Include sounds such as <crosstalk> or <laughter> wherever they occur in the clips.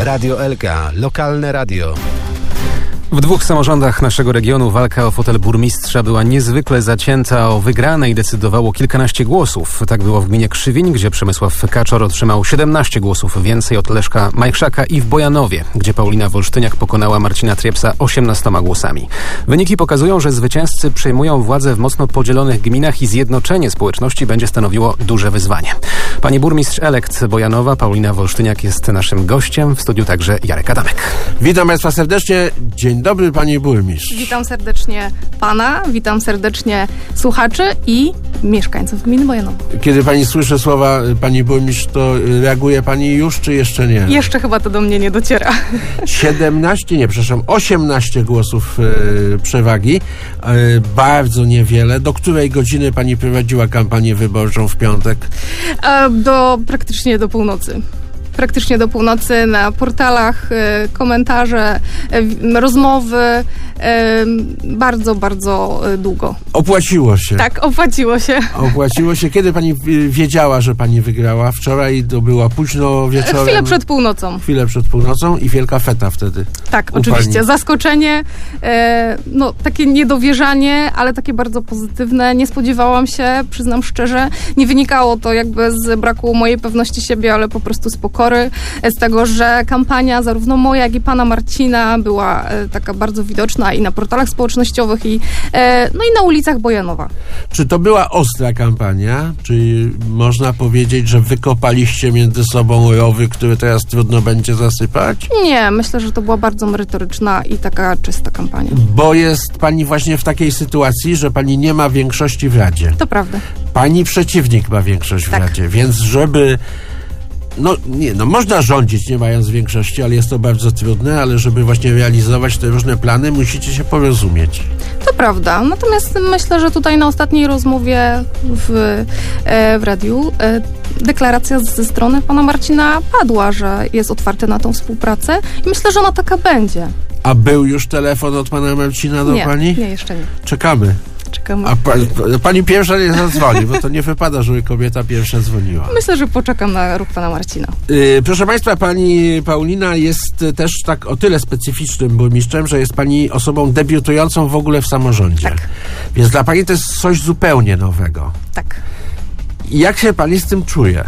Radio LK, lokalne radio. W dwóch samorządach naszego regionu walka o fotel burmistrza była niezwykle zacięta. O wygranej decydowało kilkanaście głosów. Tak było w gminie Krzywiń, gdzie Przemysław Kaczor otrzymał 17 głosów więcej od Leszka Majchrzaka i w Bojanowie, gdzie Paulina Wolsztyniak pokonała Marcina Triepsa 18 głosami. Wyniki pokazują, że zwycięzcy przejmują władzę w mocno podzielonych gminach i zjednoczenie społeczności będzie stanowiło duże wyzwanie. Pani burmistrz elekt Bojanowa, Paulina Wolsztyniak jest naszym gościem. W studiu także Jarek Adamek. Witam Państwa serdecznie. Dzień dobry, Pani Burmistrz. Witam serdecznie Pana, witam serdecznie słuchaczy i mieszkańców gminy Bojanowo. Kiedy Pani słyszy słowa y, Pani Burmistrz, to y, reaguje Pani już, czy jeszcze nie? Jeszcze chyba to do mnie nie dociera. <laughs> 17, nie, przepraszam, 18 głosów y, przewagi. Bardzo niewiele. Do której godziny Pani prowadziła kampanię wyborczą w piątek? E, Do praktycznie do północy. Praktycznie do północy na portalach, e, komentarze, w- rozmowy. Bardzo, bardzo e, długo. Opłaciło się. Tak, opłaciło się. Opłaciło się. Kiedy Pani wiedziała, że Pani wygrała? Wczoraj to była późno wieczorem. Chwilę przed północą. Chwilę przed północą i wielka feta wtedy. Tak, oczywiście. pani. Zaskoczenie, e, no takie niedowierzanie, ale takie bardzo pozytywne. Nie spodziewałam się, przyznam szczerze. Nie wynikało to jakby z braku mojej pewności siebie, ale po prostu z pokory, e, z tego, że kampania zarówno moja, jak i pana Marcina była taka bardzo widoczna i na portalach społecznościowych, i, e, no i na ulicach Bojanowa. Czy to była ostra kampania? Czy można powiedzieć, że wykopaliście między sobą rowy, które teraz trudno będzie zasypać? Nie, myślę, że to była bardzo merytoryczna i taka czysta kampania. Bo jest pani właśnie w takiej sytuacji, że pani nie ma większości w Radzie. To prawda. Pani przeciwnik ma większość w Tak. Radzie, więc żeby. No nie, no można rządzić nie mając większości, ale jest to bardzo trudne, ale żeby właśnie realizować te różne plany, musicie się porozumieć. To prawda. Natomiast myślę, że tutaj na ostatniej rozmowie w, e, w radiu e, deklaracja ze strony pana Marcina padła, że jest otwarty na tą współpracę i myślę, że ona taka będzie. A był już telefon od pana Marcina do nie, pani? nie, jeszcze nie. Czekamy. Czekamy. A pa, pani pierwsza nie zadzwoni, bo to nie wypada, żeby kobieta pierwsza dzwoniła. Myślę, że poczekam na ruch pana Marcina. Yy, proszę Państwa, pani Paulina jest też tak o tyle specyficznym burmistrzem, że jest pani osobą debiutującą w ogóle w samorządzie. Tak. Więc dla pani to jest coś zupełnie nowego. Tak. Jak się pani z tym czuje?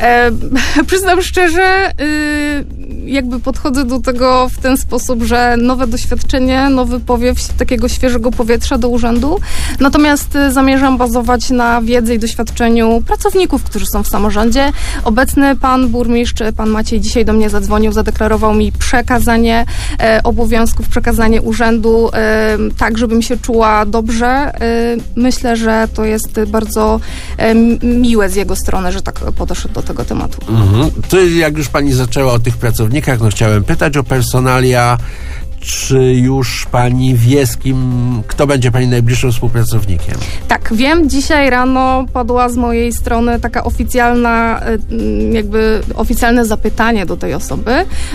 E, <laughs> przyznam szczerze, y, jakby podchodzę do tego w ten sposób, że nowe doświadczenie, nowy powiew takiego świeżego powietrza do urzędu. Natomiast y, zamierzam bazować na wiedzy i doświadczeniu pracowników, którzy są w samorządzie. Obecny pan burmistrz, pan Maciej dzisiaj do mnie zadzwonił, zadeklarował mi przekazanie e, obowiązków, przekazanie urzędu, e, tak, żebym się czuła dobrze. E, myślę, że to jest bardzo e, miłe z jego strony, że tak podeszedł do tego tematu. Mhm. To jak już pani zaczęła o tych pracownikach, no chciałem pytać o personalia. Czy już pani wie, z kim, kto będzie pani najbliższym współpracownikiem? Tak, wiem, dzisiaj rano padła z mojej strony taka oficjalna, y, jakby oficjalne zapytanie do tej osoby.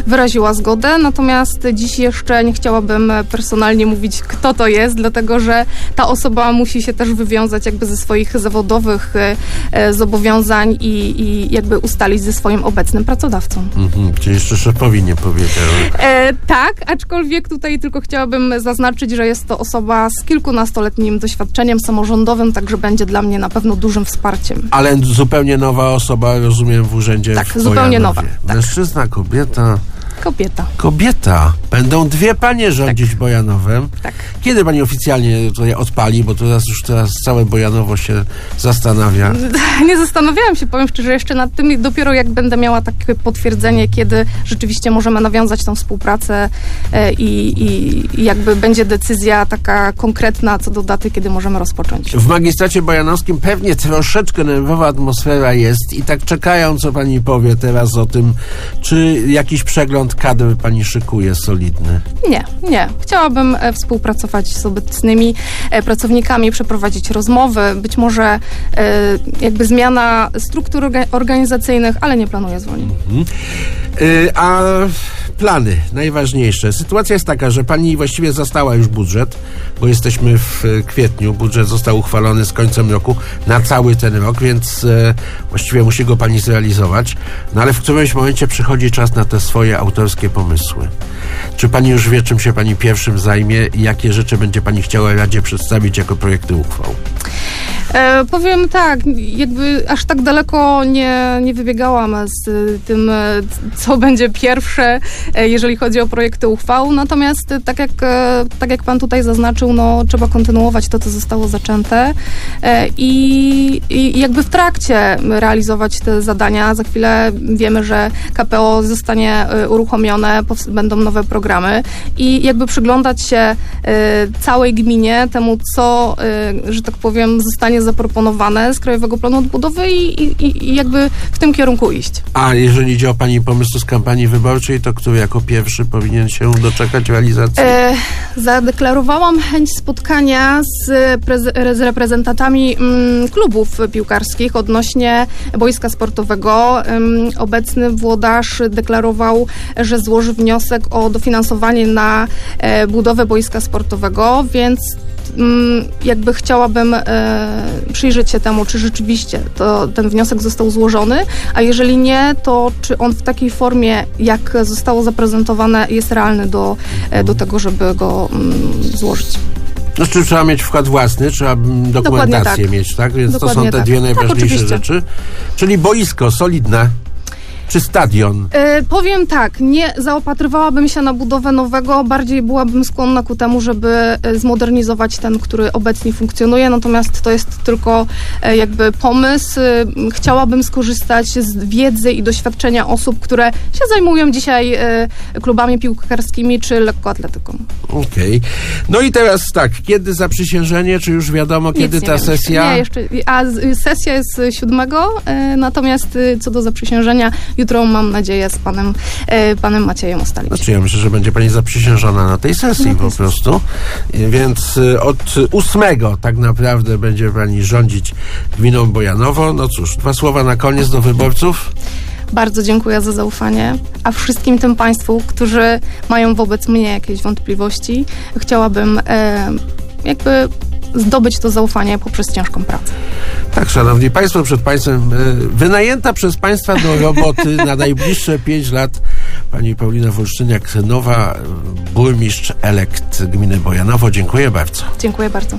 Wyraziła zgodę, natomiast dziś jeszcze nie chciałabym personalnie mówić, kto to jest, dlatego że ta osoba musi się też wywiązać jakby ze swoich zawodowych e, e, zobowiązań i, i jakby ustalić ze swoim obecnym pracodawcą. Mhm. Czy jeszcze szefowi nie powiedziałem? E, tak, aczkolwiek tutaj tylko chciałabym zaznaczyć, że jest to osoba z kilkunastoletnim doświadczeniem samorządowym, także będzie dla mnie na pewno dużym wsparciem. Ale zupełnie nowa osoba, rozumiem, w urzędzie Tak, w zupełnie Bojanowie. nowa, tak. Mężczyzna, kobieta. Kobieta. Kobieta. Będą dwie panie rządzić Bojanowem. Tak. Kiedy pani oficjalnie tutaj odpali, bo teraz już teraz całe Bojanowo się zastanawia. <laughs> Nie zastanawiałam się, powiem szczerze, jeszcze nad tym. Dopiero jak będę miała takie potwierdzenie, kiedy rzeczywiście możemy nawiązać tą współpracę e, i, i, i jakby będzie decyzja taka konkretna co do daty, kiedy możemy rozpocząć. W magistracie bojanowskim pewnie troszeczkę nerwowa atmosfera jest i tak czekają, co pani powie teraz o tym, czy jakiś przegląd kadr pani szykuje solidny. Nie, nie. Chciałabym e, współpracować z obecnymi e, pracownikami, przeprowadzić rozmowy, być może e, jakby zmiana struktur orga- organizacyjnych, ale nie planuję zwolnień. Y, A plany, najważniejsze. Sytuacja jest taka, że pani właściwie zastała już budżet, bo jesteśmy w e, kwietniu. Budżet został uchwalony z końcem roku na cały ten rok, więc e, właściwie musi go pani zrealizować. No ale w którymś momencie przychodzi czas na te swoje autorskie pomysły. Czy pani już wie, czym się pani pierwszym zajmie i jakie rzeczy będzie pani chciała Radzie przedstawić jako projekty uchwał? E, powiem tak, jakby aż tak daleko nie, nie wybiegałam z y, tym, e, co będzie pierwsze, e, jeżeli chodzi o projekty uchwał. Natomiast e, tak jak, e, tak jak pan tutaj zaznaczył, no, trzeba kontynuować to, co zostało zaczęte e, i, i jakby w trakcie realizować te zadania. Za chwilę wiemy, że KPO zostanie e, uruchomione, będą nowe programy i jakby przyglądać się e, całej gminie, temu, co, e, że tak powiem, zostanie zaproponowane z Krajowego Planu Odbudowy i, i, i jakby w tym kierunku iść. A jeżeli idzie o pani pomysły z kampanii wyborczej, to który jako pierwszy powinien się doczekać realizacji? E, zadeklarowałam chęć spotkania z, z reprezentantami mm, klubów piłkarskich odnośnie boiska sportowego. Ym, obecny włodarz deklarował, że złoży wniosek o dofinansowanie na e, budowę boiska sportowego, więc jakby chciałabym e, przyjrzeć się temu, czy rzeczywiście to, ten wniosek został złożony, a jeżeli nie, to czy on w takiej formie, jak zostało zaprezentowane, jest realny do, e, do tego, żeby go mm, złożyć. No, czy trzeba mieć wkład własny, trzeba mm, dokumentację tak. mieć, tak? Więc to są Dokładnie te tak. dwie Tak, najważniejsze oczywiście. rzeczy. Czyli boisko solidne, czy stadion? E, powiem tak, nie zaopatrywałabym się na budowę nowego, bardziej byłabym skłonna ku temu, żeby e, zmodernizować ten, który obecnie funkcjonuje, natomiast to jest tylko e, jakby pomysł. E, Chciałabym skorzystać z wiedzy i doświadczenia osób, które się zajmują dzisiaj e, klubami piłkarskimi czy lekkoatletyką. Okej. No i teraz tak, kiedy zaprzysiężenie, czy już wiadomo, kiedy Nic ta sesja? Nie, jeszcze, a sesja jest siódmego, e, natomiast co do zaprzysiężenia, jutro mam nadzieję z panem, e, panem Maciejem ustalić. Znaczy ja myślę, że będzie pani zaprzysiężona na tej sesji Na po prostu. Więc y, od ósmego tak naprawdę będzie pani rządzić gminą Bojanowo. No cóż, dwa słowa na koniec do wyborców. Bardzo dziękuję za zaufanie, a wszystkim tym Państwu, którzy mają wobec mnie jakieś wątpliwości, chciałabym e, jakby zdobyć to zaufanie poprzez ciężką pracę. Tak, szanowni państwo, przed państwem y, wynajęta przez państwa do roboty na <laughs> najbliższe pięć lat pani Paulina Wolszczyniak, nowa y, burmistrz elekt gminy Bojanowo. Dziękuję bardzo. Dziękuję bardzo.